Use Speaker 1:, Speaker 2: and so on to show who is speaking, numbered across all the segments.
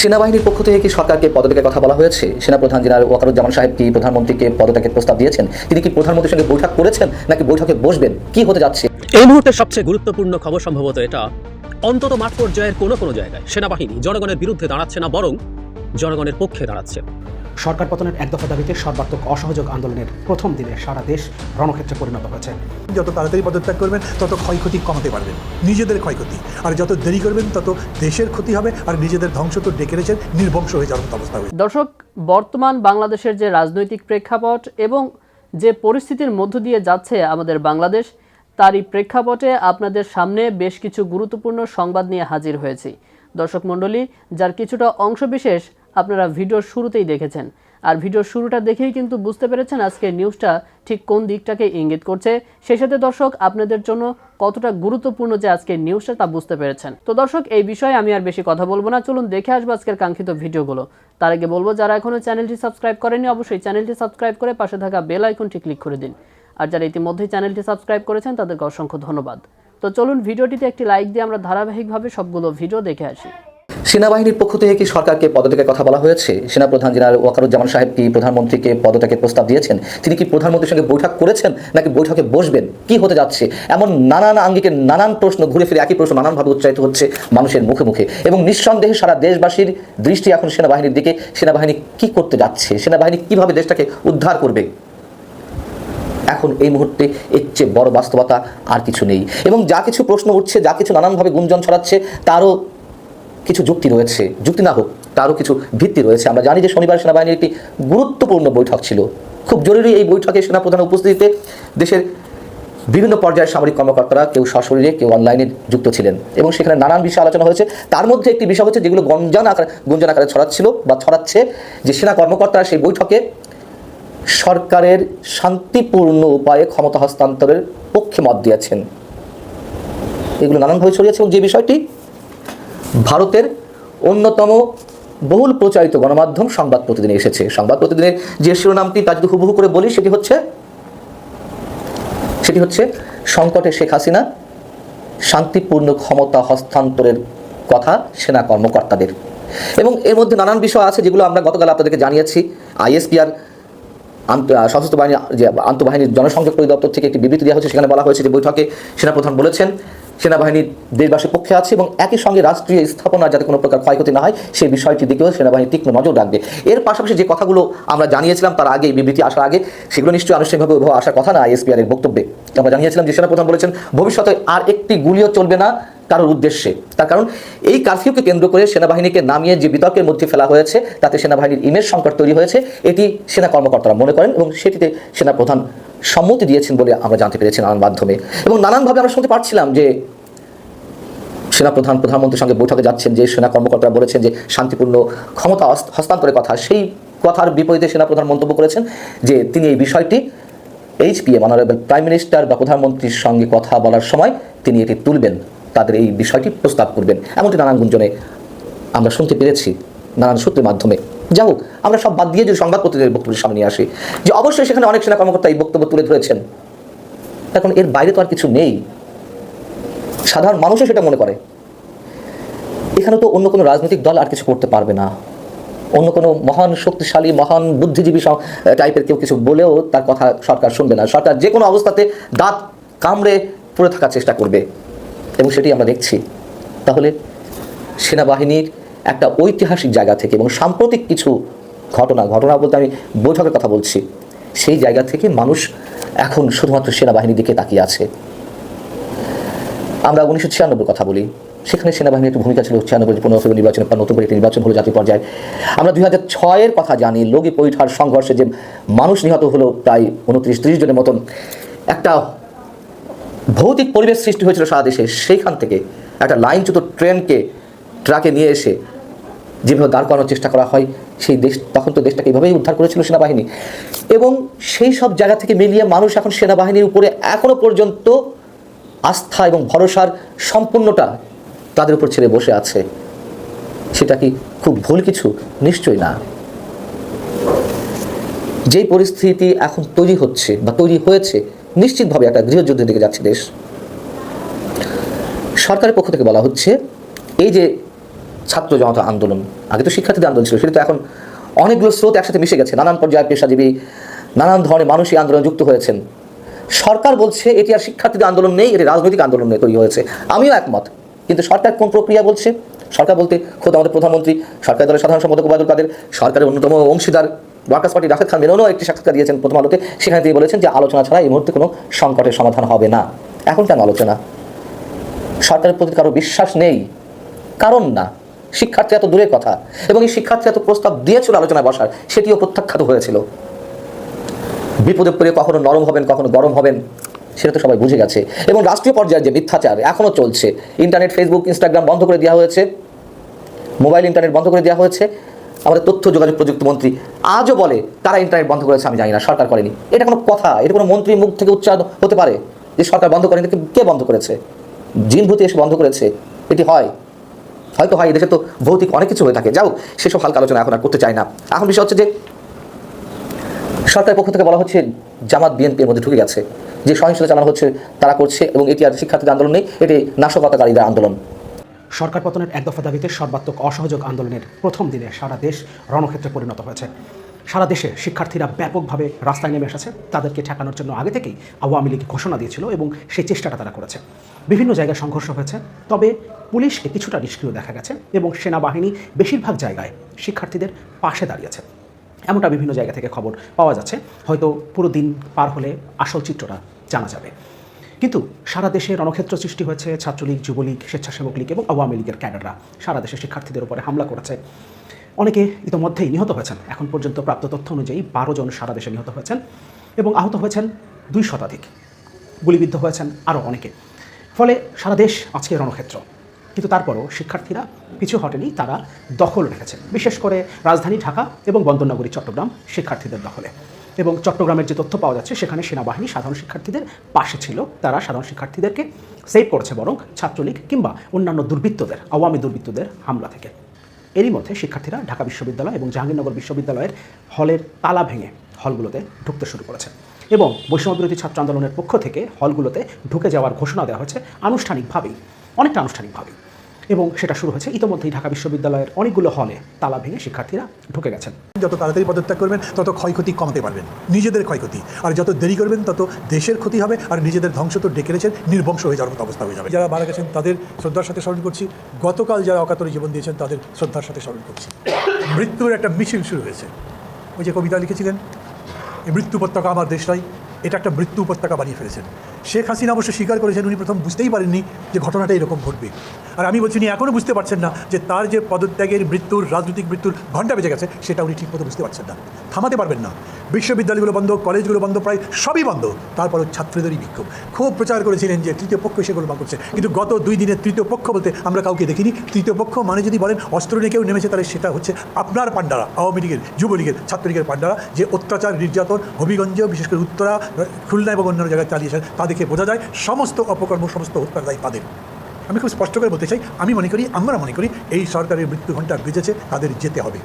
Speaker 1: সেনাবাহিনীর পক্ষ থেকে কি সরকারকে পদত্যাগের কথা বলা হয়েছে? সেনাপ্রধান জেনারেল ওয়াকারুজ্জামান সাহেব কি প্রধানমন্ত্রীকে পদত্যাগের প্রস্তাব দিয়েছেন? তিনি কি প্রধানমন্ত্রীর সঙ্গে বৈঠক করেছেন নাকি বৈঠকে বসবেন? কি হতে যাচ্ছে?
Speaker 2: এই মুহূর্তে সবচেয়ে গুরুত্বপূর্ণ খবর সম্ভবত এটা। অন্তত মাঠ পর্যায়ের কোনো কোনো জায়গায় সেনাবাহিনী জনগণের বিরুদ্ধে দাঁড়াচ্ছে না, বরং জনগণের পক্ষে দাঁড়াচ্ছে।
Speaker 3: সরকার পতনের এক দফা দাবিতে সর্বাত্মক অসহযোগ আন্দোলনের প্রথম দিনে সারা দেশ রণক্ষেত্রে পরিণত হয়েছে।
Speaker 4: যত তাড়াতাড়ি পদত্যাগ করবেন তত ক্ষয়ক্ষতি কমাতে পারবেন। নিজেদের ক্ষয়ক্ষতি। আর যত দেরি করবেন তত দেশের ক্ষতি হবে আর নিজেদের ধ্বংস তো ডেকে রেখেছেন নির্বংশ হয়ে যাওয়ার অবস্থা হবে
Speaker 5: দর্শক বর্তমান বাংলাদেশের যে রাজনৈতিক প্রেক্ষাপট এবং যে পরিস্থিতির মধ্য দিয়ে যাচ্ছে আমাদের বাংলাদেশ তারই প্রেক্ষাপটে আপনাদের সামনে বেশ কিছু গুরুত্বপূর্ণ সংবাদ নিয়ে হাজির হয়েছি। দর্শক মণ্ডলী যার কিছুটা অংশবিশেষ আপনারা ভিডিওর শুরুতেই দেখেছেন। আর ভিডিওর শুরুটা দেখেই কিন্তু বুঝতে পেরেছেন আজকে নিউজটা ঠিক কোন দিকটাকে ইঙ্গিত করছে। সেই সাথে দর্শক, আপনাদের জন্য কতটা গুরুত্বপূর্ণ যে আজকের নিউজটা তা বুঝতে পেরেছেন। তো দর্শক, এই বিষয়ে আমি আর বেশি কথা বলব না। চলুন দেখে আসব আজকের কাঙ্ক্ষিত ভিডিওগুলো। তার আগে বলব, যারা এখনও চ্যানেলটি সাবস্ক্রাইব করেনি অবশ্যই চ্যানেলটি সাবস্ক্রাইব করে পাশে থাকা বেল আইকনটি ক্লিক করে দিন। আর যারা ইতিমধ্যেই চ্যানেলটি সাবস্ক্রাইব করেছেন, তাদেরকে অসংখ্য ধন্যবাদ। তো চলুন ভিডিওটিতে একটি লাইক দিয়ে আমরা ধারাবাহিকভাবে সবগুলো ভিডিও দেখে আসি।
Speaker 1: সেনাবাহিনীর পক্ষ থেকে কি সরকারকে পদত্যাগের কথা বলা হয়েছে? সেনাপ্রধান জেনারেল ওয়াকারুজ্জামান সাহেব কি প্রধানমন্ত্রীকে পদত্যাগের প্রস্তাব দিয়েছেন? তিনি কি প্রধানমন্ত্রীর সঙ্গে বৈঠক করেছেন নাকি বৈঠকে বসবেন? কি হতে যাচ্ছে? এমন নানান আঙ্গিকে নানান প্রশ্ন ঘুরে ফিরে একই প্রশ্ন নানানভাবে উচ্চারিত হচ্ছে মানুষের মুখে মুখে। এবং নিঃসন্দেহে সারা দেশবাসীর দৃষ্টি এখন সেনাবাহিনীর দিকে। সেনাবাহিনী কি করতে যাচ্ছে? সেনাবাহিনী কীভাবে দেশটাকে উদ্ধার করবে? এখন এই মুহূর্তে এর চেয়ে বড় বাস্তবতা আর কিছু নেই। এবং যা কিছু প্রশ্ন উঠছে, যা কিছু নানানভাবে গুঞ্জন ছড়াচ্ছে, তারও কিছু যুক্তি রয়েছে, যুক্তি না হোক, তারও কিছু ভিত্তি রয়েছে। আমরা জানি যে শনিবার সেনাবাহিনীর একটি গুরুত্বপূর্ণ বৈঠক ছিল। খুব জরুরি এই বৈঠকে সেনাপ্রধান উপস্থিতিতে দেশের বিভিন্ন পর্যায়ের সামরিক কর্মকর্তারা, কেউ সশরীরে, কেউ অনলাইনে যুক্ত ছিলেন এবং সেখানে নানান বিষয়ে আলোচনা হয়েছে। তার মধ্যে একটি বিষয় হচ্ছে যেগুলো গঞ্জান আকার, গুঞ্জন আকারে ছড়াচ্ছিল বা ছড়াচ্ছে, যে সেনা কর্মকর্তারা সেই বৈঠকে সরকারের শান্তিপূর্ণ উপায়ে ক্ষমতা হস্তান্তরের পক্ষে মত দিয়েছেন। এগুলো নানানভাবে ছড়িয়েছে এবং যে বিষয়টি ভারতের অন্যতম বহুল প্রচারিত গণমাধ্যম সংবাদ প্রতিদিনে এসেছে। সংবাদ প্রতিদিনের যে শিরোনামটি তা যদি হুবহু করে বলি, সেটি হচ্ছে সেটি হচ্ছে সংকটে শেখ হাসিনা, শান্তিপূর্ণ ক্ষমতা হস্তান্তরের কথা সেনা কর্মকর্তাদের। এবং এর মধ্যে নানান বিষয় আছে যেগুলো আমরা গতকাল আপনাদেরকে জানিয়েছি। আইএসপিআর সশস্ত্র বাহিনী, যে আন্তঃবাহিনীর জনসংযোগ পরিদপ্তর থেকে একটি বিবৃতি দেওয়া হয়েছে, সেখানে বলা হয়েছে যে বৈঠকে সেনাপ্রধান বলেছেন সেনাবাহিনী দেশবাসীর পক্ষে আছে এবং একই সঙ্গে রাষ্ট্রীয় স্থাপনা যাতে কোনো প্রকার ক্ষয়ক্ষতি না হয়, সেই বিষয়টির দিকেও সেনাবাহিনী তীক্ষ্ণ নজর রাখবে। এর পাশাপাশি যে কথাগুলো আমরা জানিয়েছিলাম তার আগে বিবৃতি আসার আগে, সেগুলো নিশ্চয়ই আনুষ্ঠানিকভাবে উদ্ভব আসার কথা না আইএসপিআর এর বক্তব্যে। আমরা জানিয়েছিলাম যে সেনাপ্রধান বলেছেন, ভবিষ্যতে আর একটি গুলিও চলবে না কারোর উদ্দেশ্যে। তার কারণ, এই কারফিউকে কেন্দ্র করে সেনাবাহিনীকে নামিয়ে যে বিতর্কের মধ্যে ফেলা হয়েছে, তাতে সেনাবাহিনীর ইমেজ সংকট তৈরি হয়েছে, এটি সেনা কর্মকর্তারা মনে করেন এবং সেটিতে সেনা প্রধান সম্মতি দিয়েছেন বলে আমরা জানতে পেরেছি নানান মাধ্যমে। এবং নানানভাবে আমরা শুনতে পারছিলাম যে সেনাপ্রধান, প্রধানমন্ত্রীর সঙ্গে বৈঠকে যাচ্ছেন, যে সেনা কর্মকর্তারা বলেছেন যে শান্তিপূর্ণ ক্ষমতা হস্ত- হস্তান্তরের কথা, সেই কথার বিপরীতে সেনাপ্রধান মন্তব্য করেছেন যে তিনি এই বিষয়টি এইচপিএম অনারেবল প্রাইম মিনিস্টার বা প্রধানমন্ত্রীর সঙ্গে কথা বলার সময় তিনি এটি তুলবেন। তাদের এই বিষয়টি প্রস্তাব করবেন। এমনটি নানান গুঞ্জনে আমরা শুনতে পেরেছি নানান সূত্রের মাধ্যমে। যা হোক, আমরা সব বাদ দিয়ে যদি সংবাদপত্রের বক্তব্যের সামনে আসি, যে অবশ্যই সেখানে অনেক সেনা কর্মকর্তা এই বক্তব্য তুলে ধরেছেন। এখন এর বাইরে তো আর কিছু নেই। সাধারণ মানুষও সেটা মনে করে। এখানে তো অন্য কোনো রাজনৈতিক দল আর কিছু করতে পারবে না। অন্য কোনো মহান শক্তিশালী, মহান বুদ্ধিজীবী টাইপের কেউ কিছু বলেও তার কথা সরকার শুনবে না। সরকার যে কোনো অবস্থাতে দাঁত কামড়ে পড়ে থাকার চেষ্টা করবে। এবং সেটি আমরা দেখছি। তাহলে সেনাবাহিনীর একটা ঐতিহাসিক জায়গা থেকে এবং সাম্প্রতিক কিছু ঘটনা ঘটনা বলতে আমি বৈঠকের কথা বলছি, সেই জায়গা থেকে মানুষ এখন শুধুমাত্র সেনাবাহিনীর দিকে তাকিয়ে আছে। আমরা উনিশশো ছিয়ানব্বই কথা বলি, সেখানে সেনাবাহিনীর একটি ভূমিকা ছিল ছিয়ানব্বই পনেরো নির্বাচনের পর নতুন করে একটি নির্বাচন হলো জাতীয় পর্যায়ে। আমরা দুই হাজার ছয়ের কথা জানি লগি পৈঠার সংঘর্ষে যে মানুষ নিহত হলো প্রায় উনত্রিশ ত্রিশ জনের মতন। একটা ভৌতিক পরিবেশ সৃষ্টি হয়েছিল সারা দেশে, সেইখান থেকে একটা লাইনচ্যুত ট্রেনকে, ট্রাকে নিয়ে এসে যেভাবে দাঁড় করানোর চেষ্টা করা হয়, সেই দেশ, তখন তো দেশটাকে এইভাবেই উদ্ধার করেছিল সেনাবাহিনী। এবং সেই সব জায়গা থেকে মিলিয়ে মানুষ এখন সেনাবাহিনীর উপরে এখনও পর্যন্ত আস্থা এবং ভরসার সম্পূর্ণটা তাদের উপর ছেড়ে বসে আছে। সেটা কি খুব ভুল কিছু? নিশ্চয়ই না। যেই পরিস্থিতি এখন তৈরি হচ্ছে বা তৈরি হয়েছে নিশ্চিতভাবে একটা গৃহযুদ্ধের দিকে যাচ্ছে দেশ। সরকারের পক্ষ থেকে বলা হচ্ছে, এই যে ছাত্র জনতা আন্দোলন, আগে তো শিক্ষার্থীদের আন্দোলন ছিল, সেটা তো এখন অনেকগুলো স্রোত একসাথে মিশে গেছে, নানান পর্যায়ে পেশাজীবী, নানান ধরনের মানুষ এই আন্দোলনে যুক্ত হয়েছেন। সরকার বলছে, এটি আর শিক্ষার্থীদের আন্দোলন নেই, এটি রাজনৈতিক আন্দোলন তৈরি হয়েছে। আমিও একমত, কিন্তু সরকার কোন প্রক্রিয়া বলছে? সরকার বলতে খোদ আমাদের প্রধানমন্ত্রী সরকার দলের সাধারণ সম্পাদক ওবায়দুল কাদের, সরকারের অন্যতম অংশীদার ওয়ার্কার্স পার্টি রাশেদ খান মেননও একটি সাক্ষাৎকার দিয়েছেন প্রথম আলোতে সেখানে তিনি বলেছেন যে, আলোচনা ছাড়া এই মুহূর্তে কোনো সংকটের সমাধান হবে না। এখন কেন আলোচনা? সরকারের প্রতি কারও বিশ্বাস নেই। কারণ না। শিক্ষার্থী এত দূরের কথা। এবং এই শিক্ষার্থী এত প্রস্তাব দিয়েছিল আলোচনায় বসার, সেটিও প্রত্যাখ্যাত হয়েছিল। বিপদে পড়ে কখনো নরম হবেন, কখনো গরম হবেন, সেটা তো সবাই বুঝে গেছে। এবং রাষ্ট্রীয় পর্যায়ে যে মিথ্যাচার এখনও চলছে, ইন্টারনেট, ফেসবুক, ইনস্টাগ্রাম বন্ধ করে দেওয়া হয়েছে, মোবাইল, ইন্টারনেট বন্ধ করে দেওয়া হয়েছে আমাদের তথ্য যোগাযোগ প্রযুক্তি মন্ত্রী আজও বলে, তারা ইন্টারনেট বন্ধ করেছে আমি জানি না, সরকার করেনি। এটা কোনো কথা, এটা কোনো মন্ত্রীর মুখ থেকে উচ্চারণ হতে পারে যে সরকার বন্ধ করেনি কে- বন্ধ করেছে? জিনভূতি এসে বন্ধ করেছে, এটি হয়। হয়তো হয়, এদেশে তো ভৌতিক অনেক কিছু হয়ে থাকে। যাও সেসব হালকা আলোচনা এখন আর করতে চাই না। এখন বিষয় হচ্ছে যে, সরকারের পক্ষ থেকে বলা হচ্ছে জামাত বিএনপির মধ্যে ঢুকে গেছে। যে সহিংসতা চালানো হচ্ছে, তারা করছে, এবং এটি আর শিক্ষার্থীদের আন্দোলন নেই, এটি নাশকতাকারীদের আন্দোলন।
Speaker 3: সরকার পতনের এক দফা দাবিতে সর্বাত্মক অসহযোগ আন্দোলনের প্রথম দিনে সারা দেশ রণক্ষেত্রে পরিণত হয়েছে। সারা দেশে শিক্ষার্থীরা ব্যাপকভাবে রাস্তায় নেমে এসেছে। তাদেরকে ঠেকানোর জন্য আগে থেকেই আওয়ামী লীগ ঘোষণা দিয়েছিল এবং সেই চেষ্টাটা তারা করেছে। বিভিন্ন জায়গায় সংঘর্ষ হয়েছে, তবে পুলিশকে কিছুটা নিষ্ক্রিয় দেখা গেছে এবং সেনাবাহিনী বেশিরভাগ জায়গায় শিক্ষার্থীদের পাশে দাঁড়িয়েছে। এমনটা বিভিন্ন জায়গা থেকে খবর পাওয়া যাচ্ছে। হয়তো পুরো দিন পার হলে আসল চিত্রটা জানা যাবে। কিন্তু সারা দেশে রণক্ষেত্র সৃষ্টি হয়েছে, ছাত্রলীগ, যুবলীগ, স্বেচ্ছাসেবক লীগ এবং আওয়ামী লীগের ক্যাডাররা। সারা দেশে শিক্ষার্থীদের উপরে হামলা করেছে। অনেকে ইতোমধ্যেই নিহত হয়েছেন। এখন পর্যন্ত প্রাপ্ত তথ্য অনুযায়ী বারো জন সারা দেশে নিহত হয়েছেন এবং আহত হয়েছেন দুই শতাধিক। গুলিবিদ্ধ হয়েছেন আরও অনেকে। ফলে সারা দেশ আজকে রণক্ষেত্র। কিন্তু তারপরও শিক্ষার্থীরা পিছু হটেনি, তারা দখল রেখেছেন। বিশেষ করে রাজধানী ঢাকা এবং বন্দরনগরী চট্টগ্রাম শিক্ষার্থীদের দখলে। এবং চট্টগ্রামের যে তথ্য পাওয়া যাচ্ছে, সেখানে সেনাবাহিনী সাধারণ শিক্ষার্থীদের পাশে ছিল। তারা সাধারণ শিক্ষার্থীদেরকে সেভ করেছে বরং ছাত্রলীগ কিংবা অন্যান্য দুর্বৃত্তদের, আওয়ামী দুর্বৃত্তদের হামলা থেকে। এরই মধ্যে শিক্ষার্থীরা ঢাকা বিশ্ববিদ্যালয় এবং জাহাঙ্গীরনগর বিশ্ববিদ্যালয়ের হলের তালা ভেঙে হলগুলোতে ঢুকতে শুরু করেছে এবং বৈষম্যবিরোধী ছাত্র আন্দোলনের পক্ষ থেকে হলগুলোতে ঢুকে যাওয়ার ঘোষণা দেওয়া হয়েছে আনুষ্ঠানিকভাবেই, অনেকটা আনুষ্ঠানিকভাবেই। এবং সেটা শুরু হয়েছে ইতোমধ্যেই ঢাকা বিশ্ববিদ্যালয়ের অনেকগুলো হলে তালা ভেঙে শিক্ষার্থীরা ঢুকে গেছেন।
Speaker 4: যত তাড়াতাড়ি পদত্যাগ করবেন, তত ক্ষয়ক্ষতি কমাতে পারবেন। নিজেদের ক্ষয়ক্ষতি। আর যত দেরি করবেন, তত দেশের ক্ষতি হবে আর নিজেদের ধ্বংস তো ডেকে রেখেছেন নির্বংশ হয়ে যাওয়ার মতো অবস্থা হয়ে যাবে। যারা মারা গেছেন, তাদের শ্রদ্ধার সাথে স্মরণ করছি। গতকাল যারা অকাতরে জীবন দিয়েছেন, তাদের শ্রদ্ধার সাথে স্মরণ করছি। মৃত্যুর একটা মিছিল শুরু হয়েছে। ওই যে কবিতা লিখেছিলেন, এই মৃত্যু উপত্যকা আমার দেশ নয় এটা একটা মৃত্যু উপত্যকা বানিয়ে ফেলেছেন। শেখ হাসিনা অবশ্য স্বীকার করেছেন, উনি প্রথম বুঝতেই পারেননি যে ঘটনাটা এরকম ঘটবে। আর আমি বলছি উনি এখনও বুঝতে পারছেন না যে তার যে পদত্যাগের মৃত্যুর, রাজনৈতিক মৃত্যুর ঘণ্টা বেজে গেছে, সেটা উনি ঠিকমতো বুঝতে পারছেন না। থামাতে পারবেন না। বিশ্ববিদ্যালয়গুলো বন্ধ, কলেজগুলো বন্ধ, প্রায় সবই বন্ধ। তারপরও ছাত্রদেরই বিক্ষোভ। খুব প্রচার করেছিলেন যে তৃতীয় পক্ষ সেগুলো গোলমা করছে। কিন্তু গত দুই দিনের তৃতীয় পক্ষ বলতে আমরা কাউকে দেখিনি। তৃতীয় পক্ষ মানে যদি বলেন অস্ত্র নিয়ে কেউ নেমেছে, তাহলে সেটা হচ্ছে আপনার পাণ্ডারা, আওয়ামী লীগের, যুবলীগের, ছাত্রলীগের পাণ্ডারা, যে অত্যাচার, নির্যাতন, হবিগঞ্জ, বিশেষ করে উত্তরা খুলনা এবং অন্যান্য জায়গায় চালিয়েছেন তা দেখে বোঝা যায় সমস্ত অপকর্ম, সমস্ত হত্যার দায়ী তাদের। আমি খুব স্পষ্ট করে বলতে চাই, আমি মনে করি, আমরা মনে করি, এই সরকারের মৃত্যু ঘণ্টা বেজেছে তাদের যেতে হবে।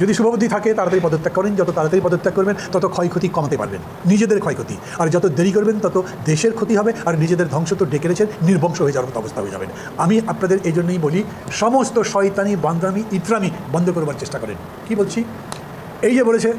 Speaker 4: যদি শুভবুদ্ধি থাকে, তাড়াতাড়ি পদত্যাগ করেন, যত তাড়াতাড়ি পদত্যাগ করবেন, তত ক্ষয়ক্ষতি কমাতে পারবেন, নিজেদের ক্ষয়ক্ষতি। আর যত দেরি করবেন, তত দেশের ক্ষতি হবে, আর নিজেদের ধ্বংস তো ডেকে রেখেছেন নির্বংশ হয়ে যাওয়ার মতো অবস্থা হয়ে যাবেন। আমি আপনাদের এই জন্যই বলি, সমস্ত শয়তানি, বান্দামি, ইত্রামি বন্ধ করবার চেষ্টা করেন। কি বলছি? এই যে বলেছে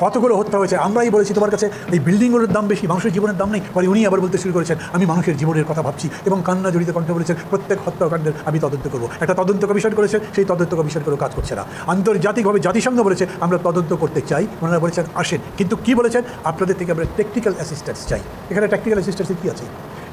Speaker 4: কতগুলো হত্যা হয়েছে? আমরাই বলেছি তোমার কাছে এই বিল্ডিংগুলোর দাম বেশি, মানুষের জীবনের দাম নেই। পরে উনি আবার বলতে শুরু করেছেন, আমি মানুষের জীবনের কথা ভাবছি। এবং কান্না জড়িত কণ্ঠে বলেছেন, প্রত্যেক হত্যাকাণ্ডের আমি তদন্ত করব। একটা তদন্ত কমিশন করেছে, সেই তদন্ত কমিশন করেও কাজ করছে না। আন্তর্জাতিকভাবে জাতিসংঘ বলেছে, আমরা তদন্ত করতে চাই। ওনারা বলেছেন, আসেন। কিন্তু কি বলেছেন? আপনাদের থেকে আমরা টেকনিক্যাল অ্যাসিস্ট্যান্স চাই। এখানে টেকনিক্যাল অ্যাসিস্ট্যান্সের কী আছে?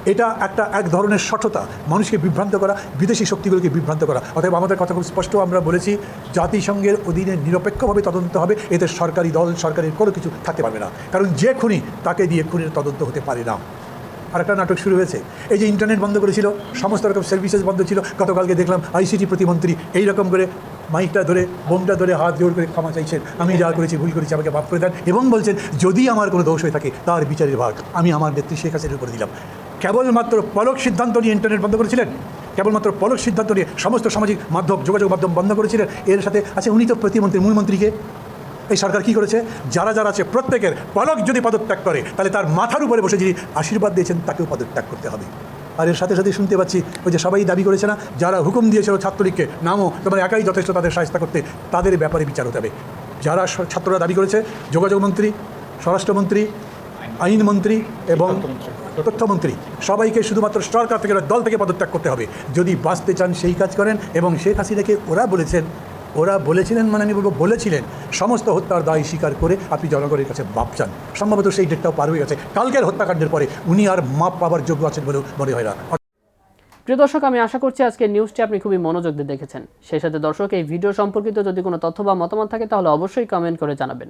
Speaker 4: এটা একটা এক ধরনের সঠতা মানুষকে বিভ্রান্ত করা, বিদেশি শক্তিগুলোকে বিভ্রান্ত করা। অতএব আমাদের কথা খুব স্পষ্ট আমরা বলেছি, জাতিসংঘের অধীনে নিরপেক্ষভাবে তদন্ত হবে, এতে সরকারি দল, সরকারের কোনো কিছু থাকতে পারবে না। কারণ যে খুনি, তাকে দিয়ে খুনের তদন্ত হতে পারে না। আর একটা নাটক শুরু হয়েছে। এই যে ইন্টারনেট বন্ধ করেছিল, সমস্ত রকম সার্ভিসেস বন্ধ ছিল, গতকালকে দেখলাম আইসিটি প্রতিমন্ত্রী এই রকম করে মাইকটা ধরে, বোমটা ধরে হাত জোর করে ক্ষমা চাইছেন। আমি যা করেছি, ভুল করেছি, আমাকে মাফ করে দেন এবং বলছেন, যদি আমার কোনো দোষ হয়ে থাকে, তার বিচারের ভাগ আমি আমার নেত্রী শেখ হাসিনার করে দিলাম। কেবলমাত্র পলক সিদ্ধান্ত নিয়ে ইন্টারনেট বন্ধ করেছিলেন। কেবলমাত্র পলক সিদ্ধান্ত নিয়ে সমস্ত সামাজিক মাধ্যম, যোগাযোগ মাধ্যম বন্ধ করেছিলেন। এর সাথে আছে উনি তো প্রতিমন্ত্রী, মূলমন্ত্রীকে। এই সরকার কি করেছে? যারা যারা আছে প্রত্যেকের পলক যদি পদত্যাগ করে, তাহলে তার মাথার উপরে বসে যিনি আশীর্বাদ দিয়েছেন, তাকেও পদত্যাগ করতে হবে। আর এর সাথে সাথে শুনতে পাচ্ছি, ওই যে সবাই দাবি করেছে না, যারা হুকুম দিয়েছিল ছাত্রলীগকে, নামও তোমার একাই যথেষ্ট তাদের সাহায্য করতে, তাদের ব্যাপারে বিচার হতে হবে। যারা ছাত্ররা দাবি করেছে, যোগাযোগ মন্ত্রী, স্বরাষ্ট্রমন্ত্রী, আইনমন্ত্রী এবং তথ্যমন্ত্রী, সবাইকে শুধুমাত্র সরকার থেকে দল থেকে পদত্যাগ করতে হবে। যদি বাঁচতে চান সেই কাজ করেন এবং শেখ হাসিনাকে ওরা বলেছেন, ওরা বলেছিলেন মানে আমি বলব বলেছিলেন, সমস্ত হত্যার দায় স্বীকার করে আপনি জনগণের কাছে মাপ চান। সম্ভবত সেই ডেটটাও পার হয়ে গেছে। কালকের হত্যাকাণ্ডের পরে উনি আর মাপ পাওয়ার যোগ্য আছেন বলেও মনে হয় না।
Speaker 5: প্রিয় দর্শক, আমি আশা করছি আজকের নিউজটি আপনি খুবই মনোযোগ দিয়ে দেখেছেন। সেই সাথে দর্শক, এই ভিডিও সম্পর্কিত যদি কোনো তথ্য বা মতামত থাকে, তাহলে অবশ্যই কমেন্ট করে জানাবেন।